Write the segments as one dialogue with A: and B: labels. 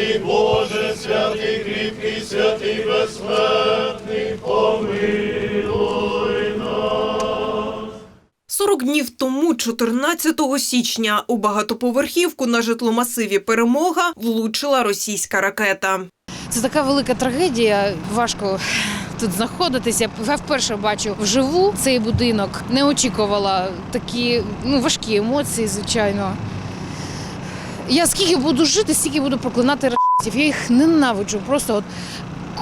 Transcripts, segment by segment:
A: святий Боже, святий кріпкий, святий безсмертний, помилуй нас.
B: 40 днів тому, 14 січня, у багатоповерхівку на житломасиві Перемога влучила російська ракета.
C: Це така велика трагедія. Важко тут знаходитися. Я вперше бачу вживу цей будинок. Не очікувала такі ну, важкі емоції, звичайно. Я скільки буду жити, стільки буду проклинати расистів. Я їх ненавиджу просто от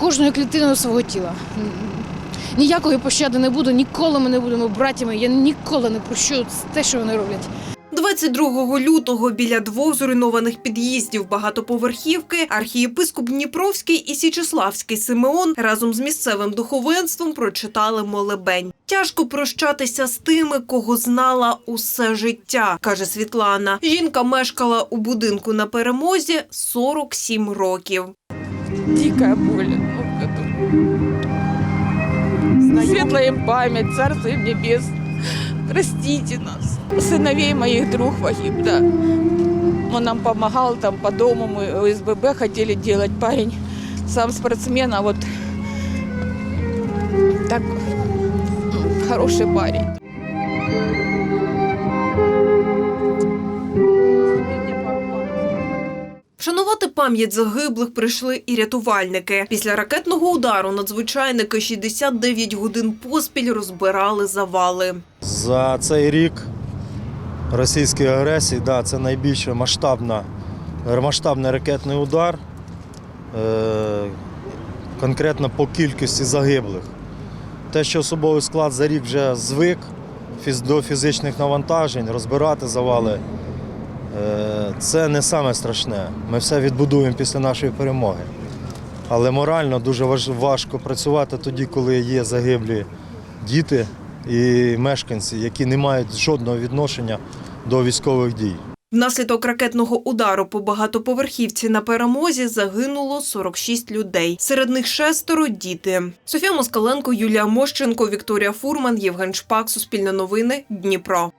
C: кожною клітиною свого тіла. Ніякої пощади не буде, ніколи ми не будемо братями. Я ніколи не прощу те, що вони роблять.
B: 22 лютого біля двох зруйнованих під'їздів багатоповерхівки архієпископ Дніпровський і Січеславський Симеон разом з місцевим духовенством прочитали молебень. Тяжко прощатися з тими, кого знала усе життя, каже Світлана. Жінка мешкала у будинку на перемозі 47 років.
D: дикая боль. Ну, это... Светлая память, Царство им небес. Простите нас. Сыновей моих друг погиб, да. Он нам помогал там по дому, мы ОСББ хотели делать. Парень сам спортсмен, а вот так м, хороший парень.
B: Вшанувати пам'ять загиблих прийшли і рятувальники. Після ракетного удару надзвичайники 69 годин поспіль розбирали завали.
E: За цей рік російської агресії, да, це найбільш масштабна, масштабний ракетний удар, е, конкретно по кількості загиблих. Те, що особовий склад за рік вже звик до фізичних навантажень, розбирати завали, це не саме страшне. Ми все відбудуємо після нашої перемоги. Але морально дуже важко працювати тоді, коли є загиблі діти і мешканці, які не мають жодного відношення до військових дій.
B: Внаслідок ракетного удару по багатоповерхівці на перемозі загинуло 46 людей. Серед них шестеро діти. Софія Москаленко, Юлія Мощенко, Вікторія Фурман, Євген Шпак. Суспільне новини. Дніпро.